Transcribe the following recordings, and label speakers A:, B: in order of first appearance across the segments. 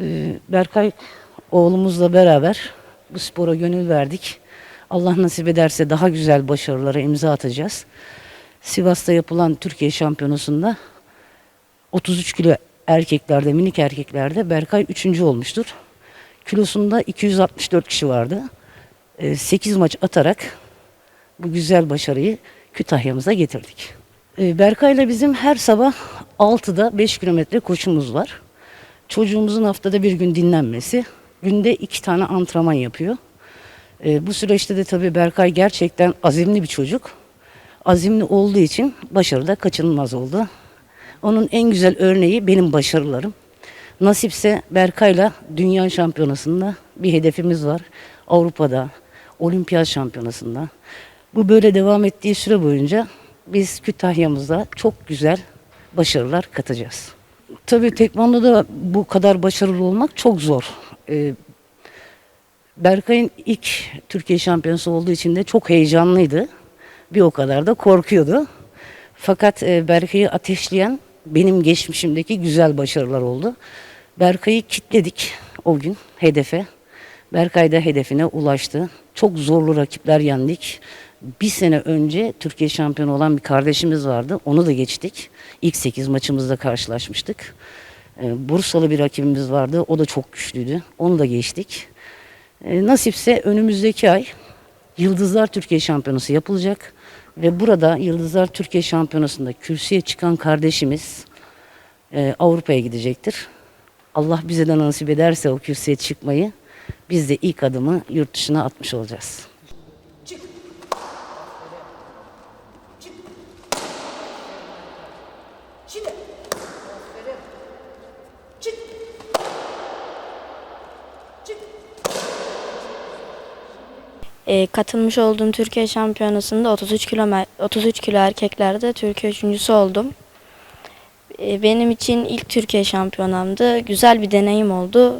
A: Ee, Berkay oğlumuzla beraber bu spora gönül verdik. Allah nasip ederse daha güzel başarılara imza atacağız. Sivas'ta yapılan Türkiye Şampiyonası'nda 33 kilo erkeklerde, minik erkeklerde Berkay 3. olmuştur. Kilosunda 264 kişi vardı. 8 maç atarak bu güzel başarıyı Kütahya'mıza getirdik. Ee, Berkay'la bizim her sabah 6'da 5 kilometre koşumuz var. Çocuğumuzun haftada bir gün dinlenmesi, günde iki tane antrenman yapıyor. Ee, bu süreçte de tabii Berkay gerçekten azimli bir çocuk. Azimli olduğu için başarı da kaçınılmaz oldu. Onun en güzel örneği benim başarılarım. Nasipse Berkay'la Dünya Şampiyonası'nda bir hedefimiz var. Avrupa'da, Olimpiyat Şampiyonası'nda. Bu böyle devam ettiği süre boyunca biz Kütahya'mızda çok güzel başarılar katacağız. Tabii tekvandoda bu kadar başarılı olmak çok zor. Ee, Berkay'ın ilk Türkiye şampiyonası olduğu için de çok heyecanlıydı. Bir o kadar da korkuyordu. Fakat e, Berkay'ı ateşleyen benim geçmişimdeki güzel başarılar oldu. Berkay'ı kitledik o gün hedefe. Berkay da hedefine ulaştı. Çok zorlu rakipler yendik. Bir sene önce Türkiye şampiyonu olan bir kardeşimiz vardı. Onu da geçtik. İlk 8 maçımızda karşılaşmıştık. Ee, Bursalı bir rakibimiz vardı. O da çok güçlüydü. Onu da geçtik. Ee, nasipse önümüzdeki ay Yıldızlar Türkiye Şampiyonası yapılacak. Ve burada Yıldızlar Türkiye Şampiyonası'nda kürsüye çıkan kardeşimiz e, Avrupa'ya gidecektir. Allah bize de nasip ederse o kürsüye çıkmayı biz de ilk adımı yurt dışına atmış olacağız.
B: E, katılmış olduğum Türkiye Şampiyonası'nda 33 kilo 33 kilo erkeklerde Türkiye üçüncüsü oldum. E, benim için ilk Türkiye şampiyonamdı. Güzel bir deneyim oldu.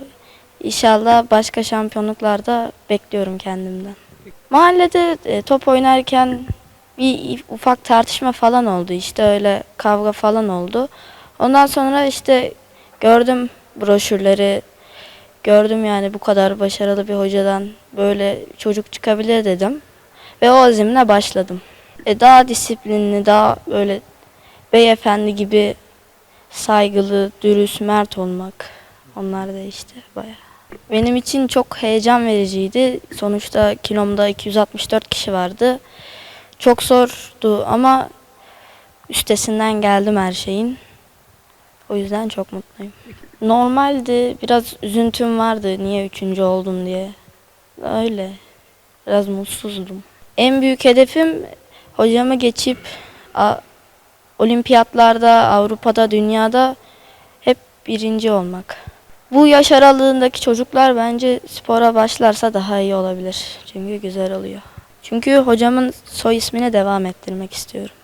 B: İnşallah başka şampiyonluklarda bekliyorum kendimden. Mahallede e, top oynarken bir ufak tartışma falan oldu. İşte öyle kavga falan oldu. Ondan sonra işte gördüm broşürleri, gördüm yani bu kadar başarılı bir hocadan böyle çocuk çıkabilir dedim. Ve o azimle başladım. E, daha disiplinli, daha böyle beyefendi gibi saygılı, dürüst, mert olmak. Onlar da işte bayağı. Benim için çok heyecan vericiydi. Sonuçta kilomda 264 kişi vardı. Çok zordu ama üstesinden geldim her şeyin. O yüzden çok mutluyum. Normaldi biraz üzüntüm vardı niye üçüncü oldum diye. Öyle. Biraz mutsuzdum. En büyük hedefim hocamı geçip olimpiyatlarda, Avrupa'da, dünyada hep birinci olmak. Bu yaş aralığındaki çocuklar bence spora başlarsa daha iyi olabilir. Çünkü güzel oluyor. Çünkü hocamın soy ismine devam ettirmek istiyorum.